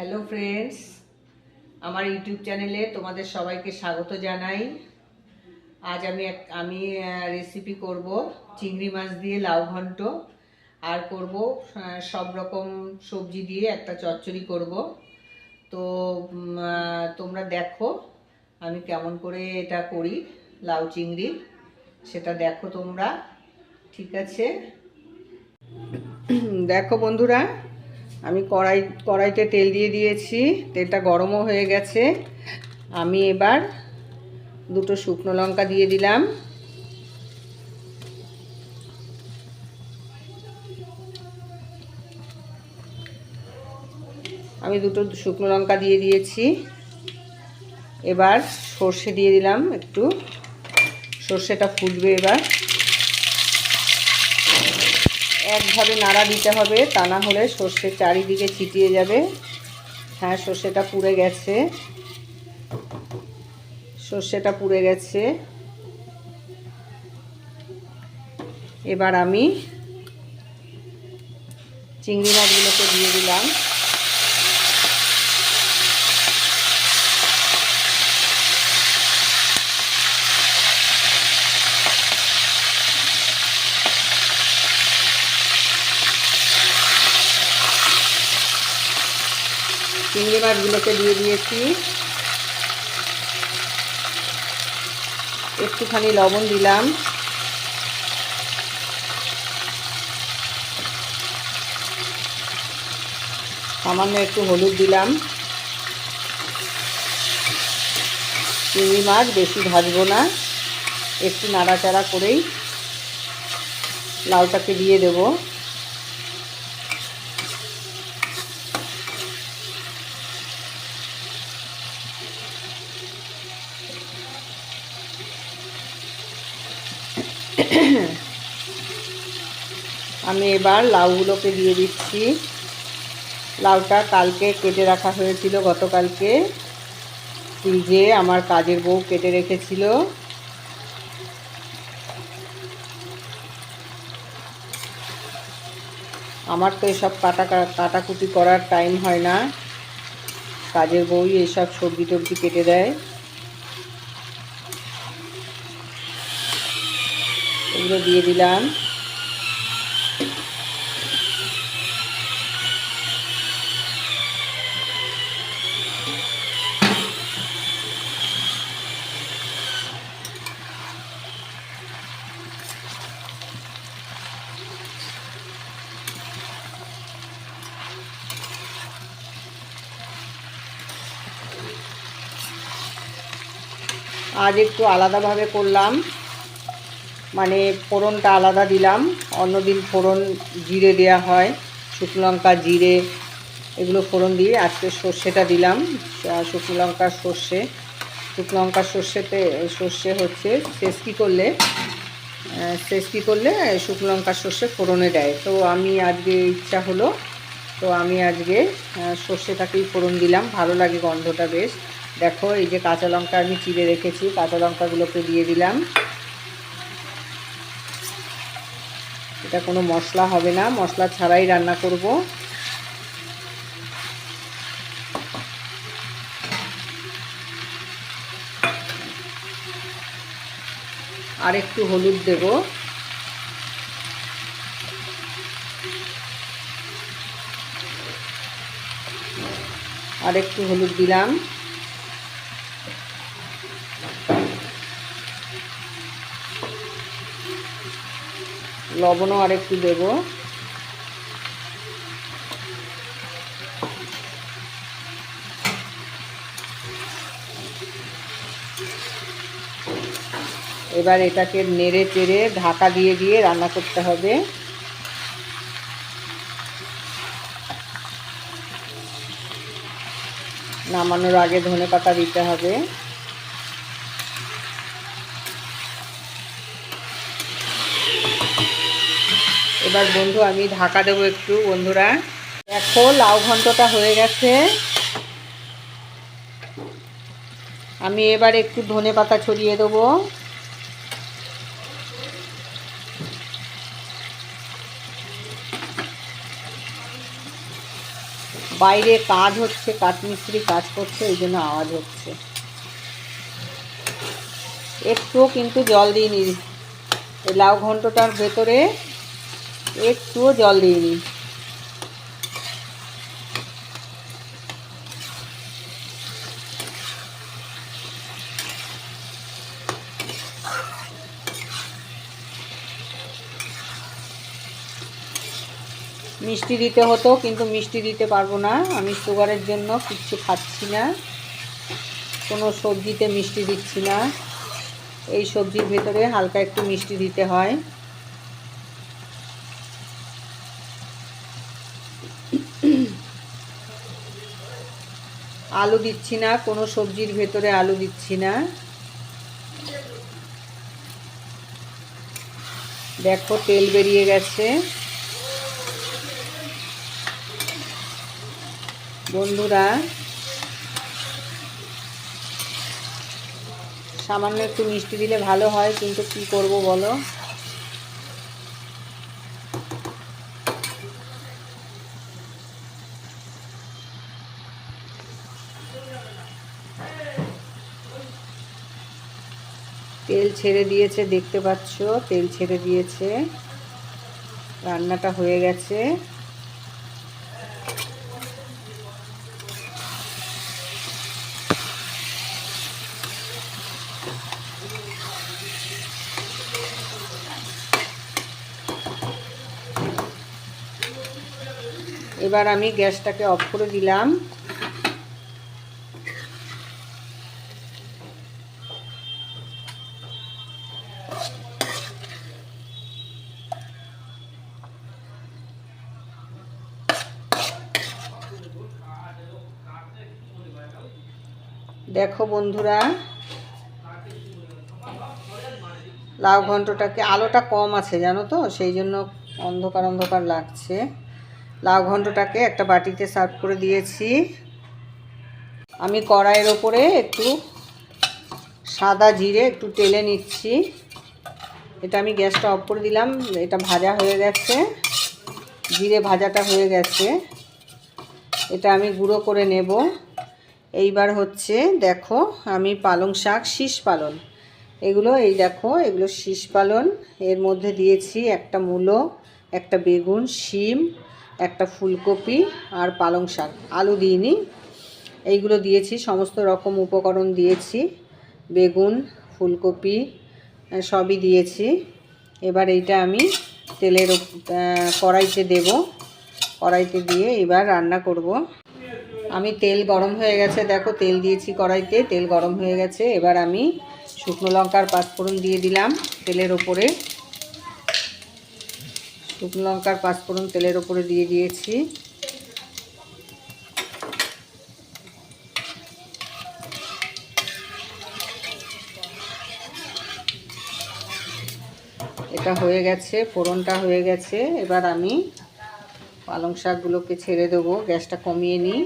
Hello friends, আমার YouTube চ্যানেলে তোমাদের সবাইকে স্বাগত জানাই। আজ আমি এক, আমি রেসিপি করব চিংড়ি মাছ দিয়ে লাউ ঘন্ট। আর করব সব রকম সবজি দিয়ে একটা চচ্চড়ি করব। তো তোমরা দেখো আমি কেমন করে এটা করি, লাউ চিংড়ি। সেটা দেখো তোমরা, ঠিক আছে? দেখো বন্ধুরা আমি কড়াই, কড়াইতে তেল দিয়ে দিয়েছি, তেলটা গরমও হয়ে গেছে। আমি এবার দুটো শুকনো লঙ্কা দিয়ে দিলাম। আমি দুটো শুকনো লঙ্কা দিয়ে দিয়েছি। এবার সর্ষে দিয়ে দিলাম একটু। সর্ষেটা ফুটবে এবার। একভাবে নাড়া দিতে হবে, তা না হলে সর্ষে চারিদিকে ছিটিয়ে যাবে। হ্যাঁ সর্ষেটা পুড়ে গেছে। সর্ষেটা পুড়ে গেছে। এবার আমি চিংড়ি মাছগুলোকে দিয়ে দিলাম। চিংড়ি মাছগুলোকে দিয়ে দিয়েছি। একটুখানি লবণ দিলাম। সামান্য একটু হলুদ দিলাম। চিংড়ি মাছ বেশি ভাজবো না। একটু নাড়াচাড়া করেই লাউটাকে দিয়ে দেবো। আমি এবার লাউগুলোকে দিয়ে দিচ্ছি। লাউটা কালকে কেটে রাখা হয়েছিল, গতকালকে। ফ্রিজে আমার কাজের বউ কেটে রেখেছিল। আমার তো এসব কাটা কাটাকুটি করার টাইম হয় না। কাজের বউই এসব সবজি টবজি কেটে দেয়। এগুলো দিয়ে দিলাম। আজ একটু আলাদাভাবে করলাম। মানে ফোড়নটা আলাদা দিলাম। অন্যদিন ফোড়ন জিরে দেওয়া হয়। শুকনো লঙ্কা জিরে এগুলো ফোড়ন দিয়ে আজকে সর্ষেটা দিলাম শুকনো লঙ্কার সর্ষে। শুকনো লঙ্কার সর্ষেতে সর্ষে হচ্ছে শেষ কী করলে আহ, শেষ কী করলে শুকনো লঙ্কার সর্ষে ফোড়নে দেয়। তো আমি আজকে ইচ্ছা হলো তো আমি আজকে সর্ষেটাকেই ফোড়ন দিলাম। ভালো লাগে গন্ধটা বেশ। দেখো এই যে কাঁচা লঙ্কা আমি চিড়ে রেখেছি কাঁচা লঙ্কাগুলোকে দিয়ে দিলাম। এটা কোনো মশলা হবে না মশলা ছাড়াই রান্না করব। আর একটু হলুদ দেব। আর একটু হলুদ দিলাম। লবণও আর একটু দেব। এবার এটাকে নেড়ে চেড়ে ঢাকা দিয়ে দিয়ে রান্না করতে হবে। নামানোর আগে ধনে পাতা দিতে হবে। এবার বন্ধু, আমি ঢাকা দেবো একটু, বন্ধুরা। দেখো, লাউ ঘন্টটা হয়ে গেছে। আমি এবার একটু ধনে পাতা ছড়িয়ে দেবো। বাইরে কাজ হচ্ছে, কাঠমিস্ত্রি কাজ করছে ওই জন্য আওয়াজ হচ্ছে। একটুও কিন্তু জল দিইনি। এই লাউ ঘন্টটার ভেতরে একটুও জল দিইনি। মিষ্টি দিতে হতো, কিন্তু মিষ্টি দিতে পারব না। আমি সুগারের জন্য কিচ্ছু খাচ্ছি না। কোনো সবজিতে মিষ্টি দিচ্ছি না। এই সবজির ভেতরে হালকা একটু মিষ্টি দিতে হয়। আলু দিচ্ছি না, কোনো সবজির ভেতরে আলু দিচ্ছি না। দেখো, তেল বেরিয়ে গেছে। বন্ধুরা, সামান্য একটু মিষ্টি দিলে ভালো হয়, কিন্তু কি করব বলো? তেল ছেড়ে দিয়েছে, দেখতে পাচ্ছ? তেল ছেড়ে দিয়েছে। রান্নাটা হয়ে গেছে। এবার আমি গ্যাসটাকে অফ করে দিলাম। দেখো বন্ধুরা, লাউ ঘন্টটাকে আলোটা কম আছে, জানো তো? সেই জন্য অন্ধকার অন্ধকার লাগছে। লাউ ঘন্টটাকে একটা বাটিতে সার্ভ করে দিয়েছি। আমি কড়াইয়ের ওপরে একটু সাদা জিরে একটু তেলে নিচ্ছি। এটা আমি গ্যাসটা অফ করে দিলাম, এটা ভাজা হয়ে গেছে। জিরে ভাজাটা হয়ে গেছে। এটা আমি গুঁড়ো করে নেব। এইবার হচ্ছে দেখো আমি পালং শাক, শীষ পালন। এগুলো এই দেখো, এগুলো শীষ পালন। এর মধ্যে দিয়েছি একটা মূলো, একটা বেগুন, শিম একটা ফুলকপি আর পালং শাক, আলু দিইনি এইগুলো দিয়েছি, সমস্ত রকম উপকরণ দিয়েছি, বেগুন, ফুলকপি সবই দিয়েছি। এবার এইটা আমি তেলের কড়াইতে দেব। কড়াইতে দিয়ে এবার রান্না করব। আমি তেল গরম হয়ে গেছে, দেখো তেল দিয়েছি কড়াইতে, তেল গরম হয়ে গেছে। এবার আমি শুকনো লঙ্কার পাঁচফোড়ন দিয়ে দিলাম তেলের ওপরে। শুকনো লঙ্কার পাঁচফোড়ন তেলের ওপরে দিয়ে দিয়েছি। এটা হয়ে গেছে, ফোড়নটা হয়ে গেছে। এবার আমি পালং শাকগুলোকে ছেড়ে দেবো, গ্যাসটা কমিয়ে নিই।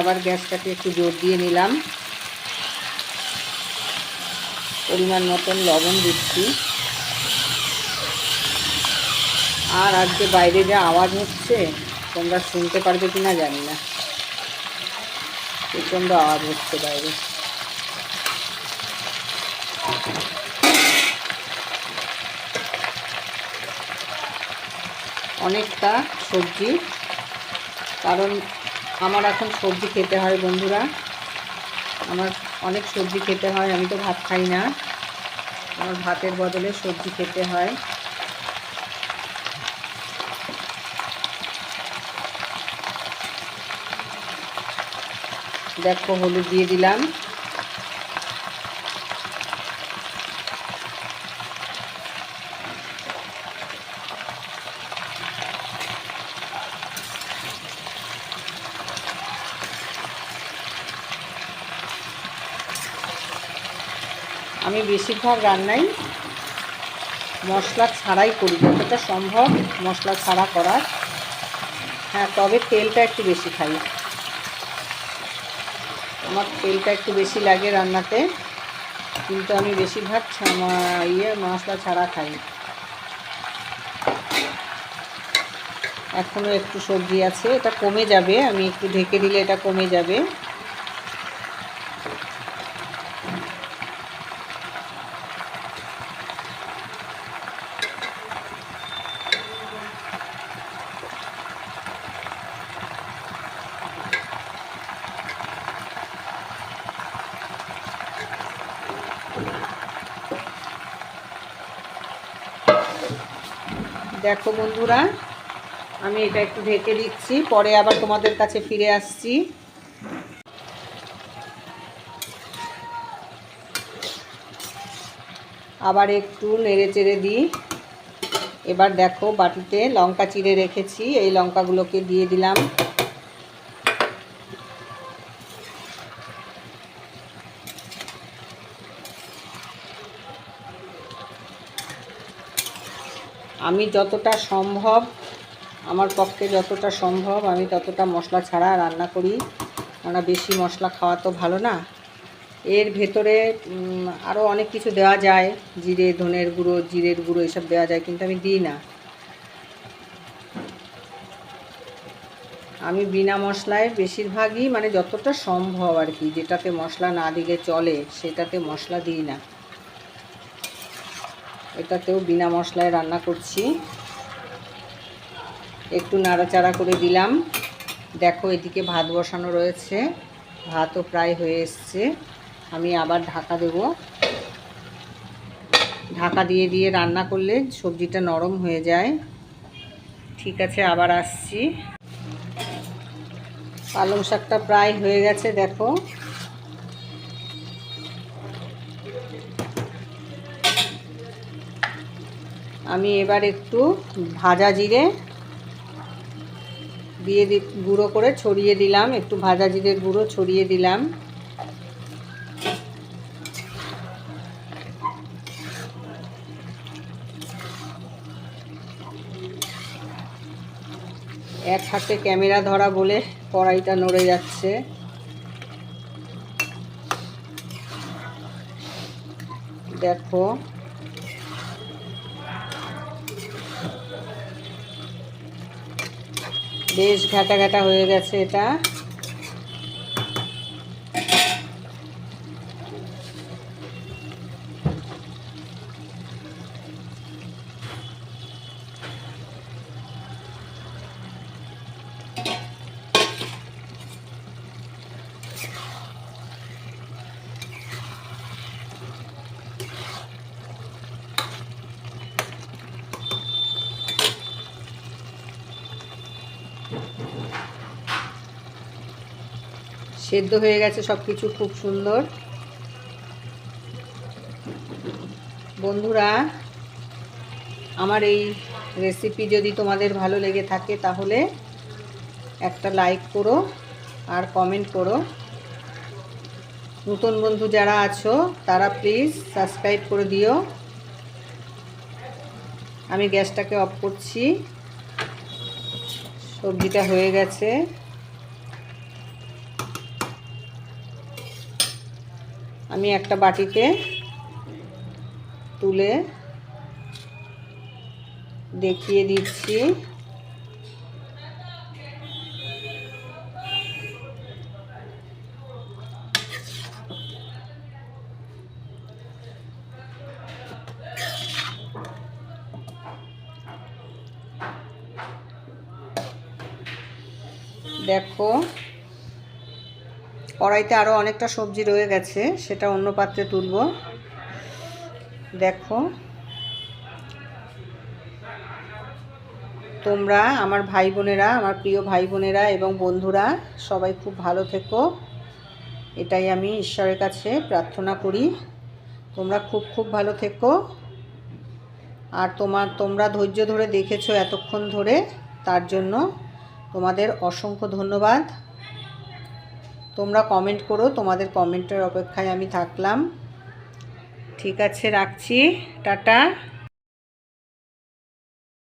আবার গ্যাসটাকে একটু জোর দিয়ে নিলাম। পরিমাণ মতন লবণ দিচ্ছি। আর আজকে বাইরে যা আওয়াজ হচ্ছে, তোমরা শুনতে পারবে কি না জানি না। প্রচণ্ড আওয়াজ হচ্ছে বাইরে। অনেকটা সবজি, কারণ আমার এখন সবজি খেতে হয় বন্ধুরা। আমার অনেক সবজি খেতে হয়, আমি তো ভাত খাই না। আমার ভাতের বদলে সবজি খেতে হয়। দেখো, হলুদ দিয়ে দিলাম। আমি বেশিরভাগ রান্নাই মশলা ছাড়াই করি, যতটা সম্ভব মশলা ছাড়া করার। হ্যাঁ তবে তেলটা একটু বেশি খাই। আমার তেলটা একটু বেশি লাগে রান্নাতে, কিন্তু আমি বেশিরভাগ ইয়ে মশলা ছাড়া খাই। এখনও একটু সবজি আছে, এটা কমে যাবে, আমি একটু ঢেকে দিলে এটা কমে যাবে। দেখো বন্ধুরা, আমি এটা একটু ঢেকে দিচ্ছি, পরে আবার তোমাদের কাছে ফিরে আসছি। আবার একটু নেড়ে চেড়ে দিই। এবার দেখো বাটিতে লঙ্কা চিড়ে রেখেছি, এই লঙ্কাগুলোকে দিয়ে দিলাম। আমি যতটা সম্ভব, আমার পক্ষে যতটা সম্ভব, আমি ততটা মশলা ছাড়া রান্না করি। কেননা বেশি মশলা খাওয়া তো ভালো না। এর ভেতরে আরও অনেক কিছু দেওয়া যায়। জিরে, ধনের গুঁড়ো, জিরের গুঁড়ো এসব দেওয়া যায়, কিন্তু আমি দিই না। আমি বিনা মশলায় বেশিরভাগই মানে যতটা সম্ভব আর কি, যেটাতে মশলা না দিলে চলে, সেটাতে মশলা দিই না। এটাতেও বিনা মশলায় রান্না করছি। একটু নাড়াচাড়া করে দিলাম। দেখো এদিকে ভাত বসানো রয়েছে। ভাতও প্রায় হয়ে এসছে। আমি আবার ঢাকা দেব। ঢাকা দিয়ে দিয়ে রান্না করলে সবজিটা নরম হয়ে যায়। ঠিক আছে, আবার আসছি। পালং শাকটা প্রায় হয়ে গেছে, দেখো। আমি এবার একটু ভাজা জিরে দিয়ে দি, গুঁড়ো করে ছড়িয়ে দিলাম, একটু ভাজা জিরের গুঁড়ো ছড়িয়ে দিলাম। এক হাতে ক্যামেরা ধরা বলে কড়াইটা নড়ে যাচ্ছে। দেখো বেশ ঘাটা ঘাটা হয়ে গেছে এটা। সেদ্ধ হয়ে গেছে সব কিছু খুব সুন্দর। বন্ধুরা, আমার এই রেসিপি যদি তোমাদের ভালো লেগে থাকে তাহলে একটা লাইক করো আর কমেন্ট করো। নতুন বন্ধু যারা আছো, তারা প্লিজ সাবস্ক্রাইব করে দিও। আমি গ্যাসটাকে অফ করছি। সবজিটা হয়ে গেছে। আমি একটা বাটিতে তুলে দেখিয়ে দিচ্ছি। দেখো কড়াইতে আরও অনেকটা সবজি রয়ে গেছে, সেটা অন্য পাত্রে তুলব। দেখো। তোমরা, আমার ভাই বোনেরা আমার প্রিয় ভাই বোনেরা এবং বন্ধুরা, সবাই খুব ভালো থেকো। এটাই আমি ঈশ্বরের কাছে প্রার্থনা করি। তোমরা খুব খুব ভালো থেকো। আর তোমার, তোমরা ধৈর্য ধরে দেখেছ এতক্ষণ ধরে, তার জন্য তোমাদের অসংখ্য ধন্যবাদ। তোমরা কমেন্ট করো তোমাদের কমেন্টের অপেক্ষায় আমি থাকলাম। ঠিক আছে রাখছি। টাটা।